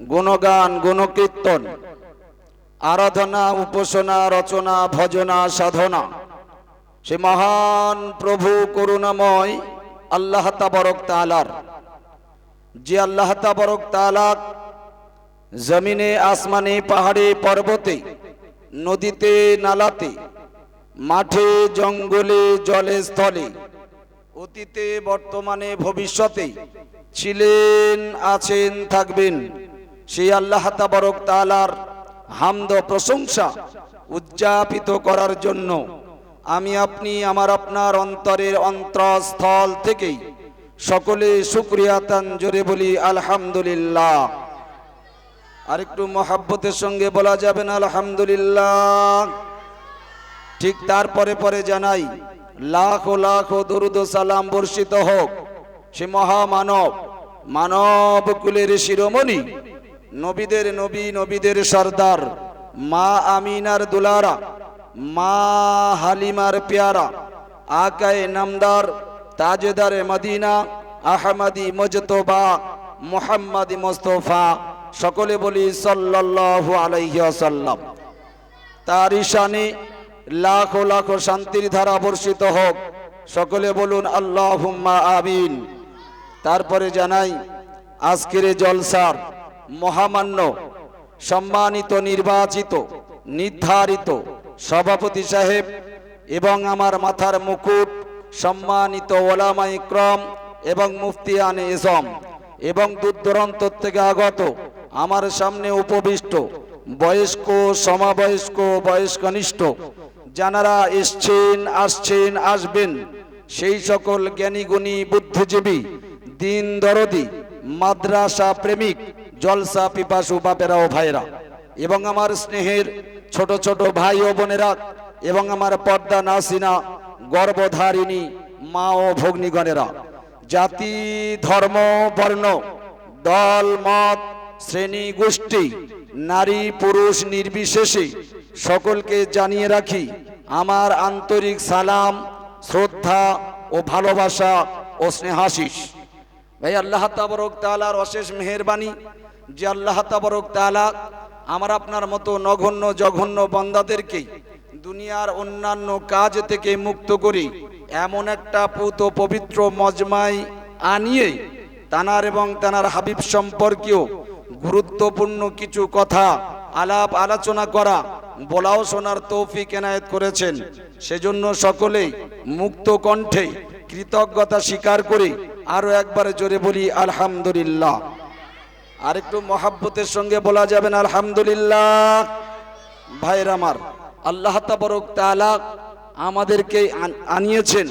গুণগান, গুণকীর্তন, আরাধনা, উপাসনা, রচনা, ভজনা, সাধনা। সে মহান প্রভু করুণাময় আল্লাহ তাবরক তালার যে আল্লাহ তাবরক তালা জমিনে, আসমানে, পাহাড়ে, পর্বতে, নদীতে, নালাতে, মাঠে, জঙ্গলে, জলে, স্থলে, অতীতে, বর্তমানে, ভবিষ্যতে ছিলেন, আছেন, থাকবেন সেই আল্লাহ তাবারক তালার হামদ প্রশংসা উদযাপিত করার জন্য আমি আপনি আমার আপনার অন্তরের অন্তরস্থল থেকেই সকলে শুক্রিয়া তান জোরে বলি, আলহামদুলিল্লাহ। আরেকটু মহাব্বতের সঙ্গে বলা যাবে না, আলহামদুলিল্লাহ। ঠিক তারপরে পরে জানাই, লাখ লাখ দরুদ ও সালাম বর্ষিত হোক সে মহামানব মানব কুলের শিরোমণি। নবীদের নবী, নবীদের সর্দার, মা আমিনার দুলারা, মা হালিমার পেয়ারা, আকায় নামদার, তাজেদারে মদিনা, আহমদি মজতবা, মোহাম্মদি মোস্তফা, সকলে বলি সাল্লাল্লাহু আলাইহি ওয়াসাল্লাম। তার ঈশানে লাখো লাখো শান্তির ধারা বর্ষিত হোক, সকলে বলুন আল্লাহ আমিন। তারপরে জানাই, আজকের জলসার মহামান্য, সম্মানিত, নির্বাচিত, নির্ধারিত সভাপতি সাহেব এবং আমার মাথার মুকুট, সম্মানিত ওলামা ইকরম এবং মুফতিয়ান এজম এবং দূর দূরান্ত থেকে আগত আমার সামনে উপবিষ্ট বয়স্ক, সমবয়স্ক, বয়স্কনিষ্ঠ যারা এসছেন, আসছেন, আসবেন, সেই সকল জ্ঞানীগুণী, বুদ্ধিজীবী দিন দরদি মাদ্রাসা প্রেমিক জলসা পিপাসু বাপেরা ও ভাইরা এবং আমার স্নেহের ছোট ছোট ভাই ও বোনেরা, এবং আমার পর্দা নাসিনা গর্ভধারিণী মা ও ভগ্নীগণেরা, জাতি, ধর্ম, বর্ণ, দল, মত, শ্রেণি, গোষ্ঠী, নারী, পুরুষ, নির্বিশেষে সকলকে জানিয়ে রাখি, আমার আন্তরিক সালাম, শ্রদ্ধা ও ভালোবাসা ও স্নেহাশিস। ভাই, আল্লাহ তাবরক তালার অশেষ মেহেরবানি যে আল্লাহ তাবরক তালা আমার আপনার মতো নগণ্য, জঘন্য বন্দাদেরকে দুনিয়ার অন্যান্য কাজ থেকে মুক্ত করে এমন একটা পুত পবিত্র মজমাই আনিয়ে তানার এবং তানার হাবিব সম্পর্কেও গুরুত্বপূর্ণ কিছু কথা আলাপ আলোচনা করা বলাও শোনার তৌফিক এনায়েত করেছেন। সেজন্য সকলেই মুক্ত কণ্ঠে কৃতজ্ঞতা স্বীকার করে আরও একবার জোরে বলি, আলহামদুলিল্লাহ। আর একটু মহাব্বতের সঙ্গে বলা যাবেন আলহামদুলিল্লাহ। ভাইয়ের আমার, আল্লাহ তাবরক তাআলা আমাদেরকে আন- আনিয়েছেন।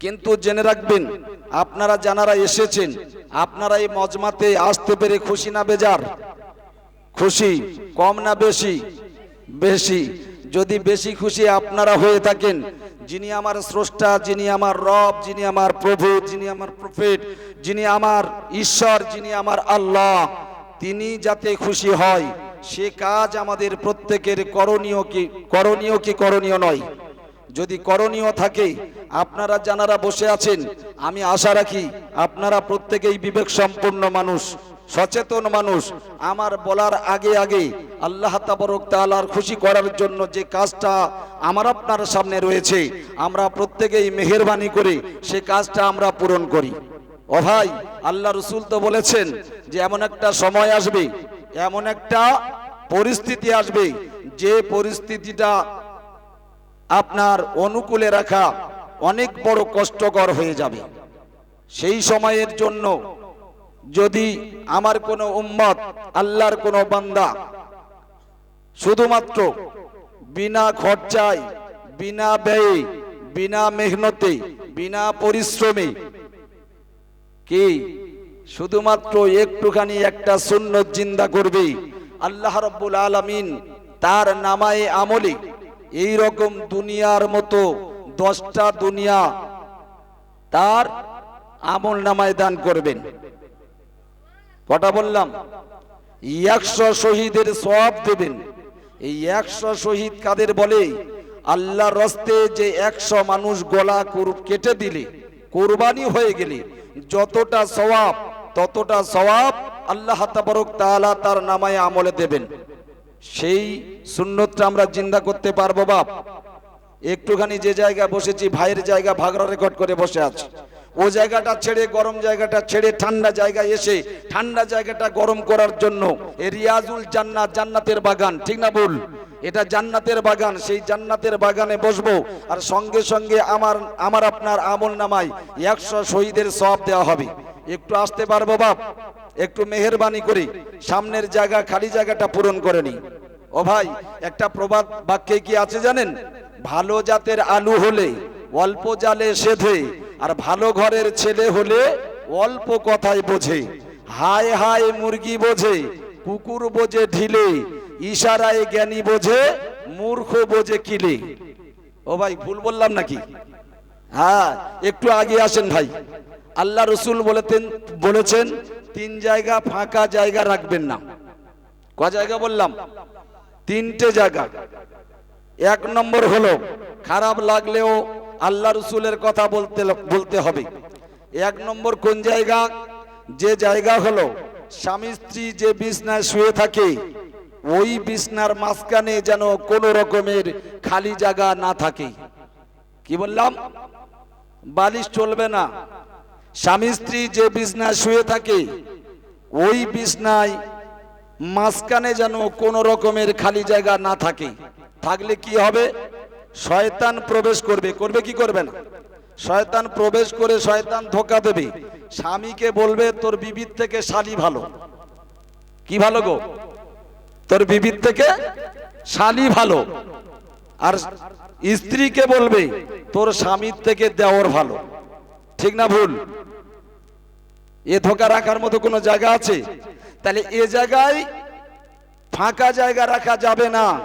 কিন্তু জেনে রাখবেন, আপনারা যারা এসেছেন, আপনারা এই মজমাতে আসতে পেরে খুশি না বেজার? খুশি, কম না বেশি? বেশি। যদি বেশি খুশি আপনারা হয়ে থাকেন, যিনি আমার স্রষ্টা, যিনি আমার রব, যিনি আমার প্রভু, যিনি আমার প্রফেট, যিনি আমার ঈশ্বর, যিনি আমার আল্লাহ, তিনি যাতে খুশি হয়, সে কাজ আমাদের প্রত্যেকের করণীয় কি করণীয় কি করণীয় নয়। যদি করণীয় থাকে, আপনারা যারা বসে আছেন, আমি আশা রাখি আপনারা প্রত্যেকেই বিবেক সম্পন্ন মানুষ। সচেতন মানুষ। আমার বলার আগে আগে আল্লাহ তাবরক তাআলার খুশি করার জন্য যে কাজটা আমার আপনার সামনে রয়েছে, আমরা প্রত্যেকেই মেহেরবানি করে, সে কাজটা আমরা পূরণ করি। ও ভাই, আল্লাহ রসুল তো বলেছেন যে এমন একটা সময় আসবে, এমন একটা পরিস্থিতি আসবে, যে পরিস্থিতিটা আপনার অনুকূলে রাখা অনেক বড় কষ্টকর হয়ে যাবে। সেই সময়ের জন্য যদি আমার কোনো উম্মত আল্লাহর কোনো বান্দা শুধুমাত্র বিনা খরচায়, বিনা ব্যয়ে, বিনা মেহনতে, বিনা পরিশ্রমে কি শুধুমাত্র একটুখানি একটা সুন্নত জিন্দা করবে? আল্লাহ রব্বুল আলামিন তার নামায় আমলে এই রকম দুনিয়ার মতো দশটা দুনিয়া তার আমল নামায় দান করবেন। কটা বললাম? একশো শহীদের সব দেবেন। এই একশো শহীদ কাদের বলে? আল্লাহর রস্তে যে একশো মানুষ গলা কেটে দিলে, কোরবানি হয়ে গেলে, যতটা সওয়াব, ততটা সওয়াব আল্লাহ তাবারক তাআলা তার নামায় আমলে দেবেন। সেই সুন্নতটা আমরা জিন্দা করতে পারব, বাপ। একটুখানি যে জায়গায় বসেছি, ভাইয়ের জায়গা ভাগরা রেকর্ড করে বসে আছে। ও জায়গাটা ছেড়ে, গরম জায়গাটা ছেড়ে, ঠান্ডা জায়গায় এসে, ঠান্ডা জায়গাটা গরম করার জন্য এ রিয়াজুল জান্নাত জান্নাতের বাগান, ঠিক না বল এটা জান্নাতের বাগান, সেই জান্নাতের বাগানে বসবো আর সঙ্গে সঙ্গে আমার আমার আপনার আমল নামায় একশো শহীদের সব দেওয়া হবে। একটু আসতে পারব বাপ? একটু মেহেরবানি করে। সামনের জায়গা, খালি জায়গাটা পূরণ করে নি ও ভাই, একটা প্রবাদ বাক্যে কি আছে জানেন? ভালো জাতের আলু হলে অল্প জালে সেধে আর ভালো ঘরের ছেলে হলে অল্প কথায় বোঝে। হায় হায় মুরগি বোঝে, কুকুর বোঝে ঢিলে, ইশারায় জ্ঞানী বোঝে, মূর্খ বোঝে কিলে। ও ভাই, ভুল বললাম নাকি? হ্যাঁ একটু আগে আসেন ভাই। আল্লাহ রসুল বলেতেন, বলেছেন, তিন জায়গা ফাঁকা জায়গা রাখবেন না। ক জায়গা বললাম? তিনটে জায়গা। এক নম্বর হলো, খারাপ লাগলেও আল্লাহ রসুলের কথা বলতে বলতে হবে। এক নম্বর কোন জায়গা? যে জায়গা হলো, স্বামী স্ত্রী যে বিছনায় শুয়ে থাকে, ওই বিছনার মাঝখানে যেন কোনো রকমের খালি জায়গা না থাকে। কি বললাম? বালিশ চলবে না। স্বামী স্ত্রী যে বিছনায় শুয়ে থাকে, ওই বিছনায় মাঝখানে যেন কোনো রকমের খালি জায়গা না থাকে। থাকলে কি হবে? শয়তান প্রবেশ করবে করবে কি করবে না? শয়তান প্রবেশ করে শয়তান ধোকা দেবে। স্বামীকে বলবে, তোর বিবির থেকে শালি ভালো। কি ভালো গো? তোর বিবির থেকে শালি ভালো। আর স্ত্রীকে বলবে, তোর স্বামীর থেকে দেওর ভালো। ঠিক না ভুল? এ ধোকা রাখার মতো কোনো জায়গা আছে? তাহলে এ জায়গায় ফাঁকা জায়গা রাখা যাবে না।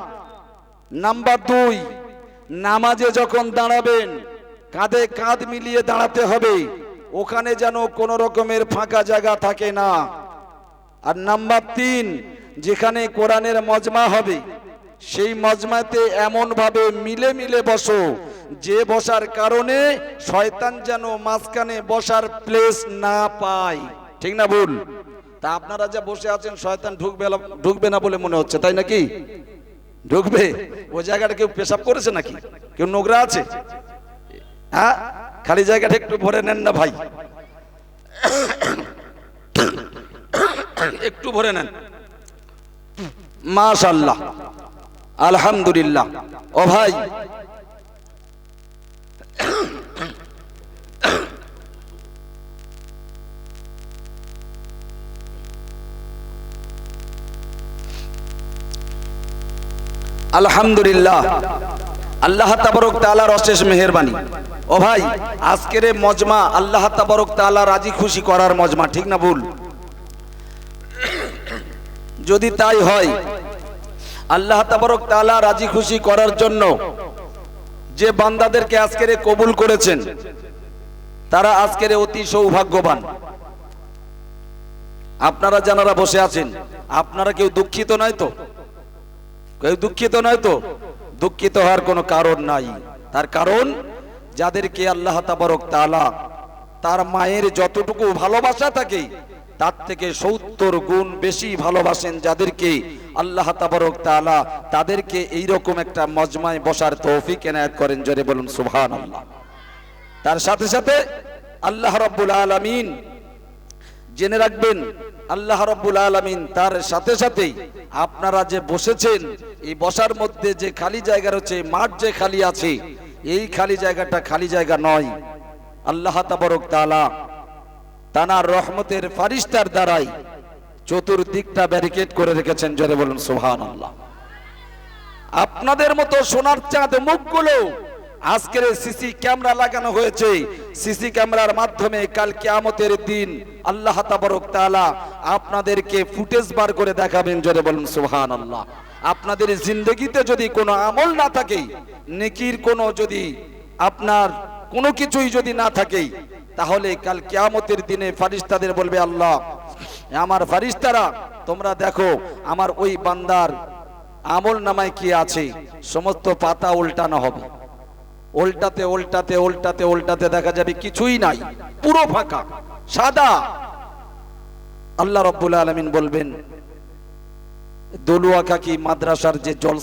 নাম্বার দুই নামাজে যখন দাঁড়াবেন, কাঁধে কাঁধ মিলিয়ে দাঁড়াতে হবে। ওখানে যেন কোনো রকমের ফাঁকা জায়গা থাকে না। আর নাম্বার তিন, যেখানে কোরআনের মজমা হবে, সেই মজমাতে এমন ভাবে মিলে মিলে বসো, যে বসার কারণে শয়তান যেন মাঝখানে বসার প্লেস না পায়। ঠিক না ভুল? তা আপনারা যা বসে আছেন, শয়তান ঢুকবে ঢুকবে না বলে মনে হচ্ছে, তাই নাকি? ঢুকবে? ওই জায়গাটা কেউ পেশাব করেছে নাকি? কেউ নোংরা আছে? হ্যাঁ? খালি জায়গাটা একটু ভরে নেন না ভাই। একটু ভরে নেন। মাশাল্লাহ আলহামদুলিল্লাহ। ও ভাই আলহামদুলিল্লাহ। আল্লাহ তাবারক তাআলার অশেষ মেহেরবানি। ও ভাই, আজকের মজমা আল্লাহ তাবারক তাআলা রাজি খুশি করার মজমা, ঠিক না ভুল? যদি তাই হয়, আল্লাহ তাবারক তাআলা রাজি খুশি করার জন্য যে বান্দাদেরকে আজকের কবুল করেছেন, তারা আজকের অতি সৌভাগ্যবান। আপনারা যারা বসে আছেন, আপনারা কেউ দুঃখিত নয় তো? দুঃখিত নয় তো? দুঃখিত হওয়ার কোনো কারণ নাই। তার কারণ, যাদেরকে আল্লাহ তাবারক তাআলা তার মায়ের যতটুকু ভালোবাসা থাকে, তার থেকে সত্তর গুণ বেশি ভালোবাসেন যাদেরকে আল্লাহ তাবারক তাআলা তাদেরকে এই রকম একটা মজমায় বসার তৌফিক এনায়েত করেন। জোরে বলুন, সুবহানাল্লাহ। তার সাথে সাথে আল্লাহ রাব্বুল আলামিন জেনে রাখবেন আল্লাহ রব্বুল আলমিন তার সাথে সাথেই আপনারা যে বসেছেন, এই বসার মধ্যে যে খালি জায়গা রয়েছে মাঠ যে খালি আছে, এই খালি জায়গাটা খালি জায়গা নয়। আল্লাহ তাবরক তালা তানার রহমতের ফারিস্তার দ্বারাই চতুর্দিকটা ব্যারিকেড করে রেখেছেন, জোরে বলুন সোহান আল্লাহ আপনাদের মতো সোনার চাঁদ মুখগুলো আজকের সিসি ক্যামেরা লাগানো হয়েছে। সিসি ক্যামেরার মাধ্যমে কাল কিয়ামতের দিন আল্লাহ তাবারক তাআলা আপনাদেরকে ফুটেজ বার করে দেখাবেন, জোরে বলুন, সুবহানাল্লাহ। আপনাদের জিন্দগিতে যদি কোনো আমল না থাকে, নেকির কোনো যদি আপনার কোনো কিছুই যদি না থাকে, তাহলে কাল কিয়ামতের দিনে ফারিস্তাদের বলবে, আল্লাহ, আমার ফারিস্তারা, তোমরা দেখো, আমার ওই বান্দার আমল নামায় কি আছে? সমস্ত পাতা উল্টানো হবে। উল্টাতে উল্টাতে উল্টাতে উল্টাতে দেখা যাবে কিছুই নাই। পুরো ফাঁকা, সাদা। আল্লাহ রব্বুল আলমিন বলবেন, দলুয়া কাকি মাদ্রাসার যে জল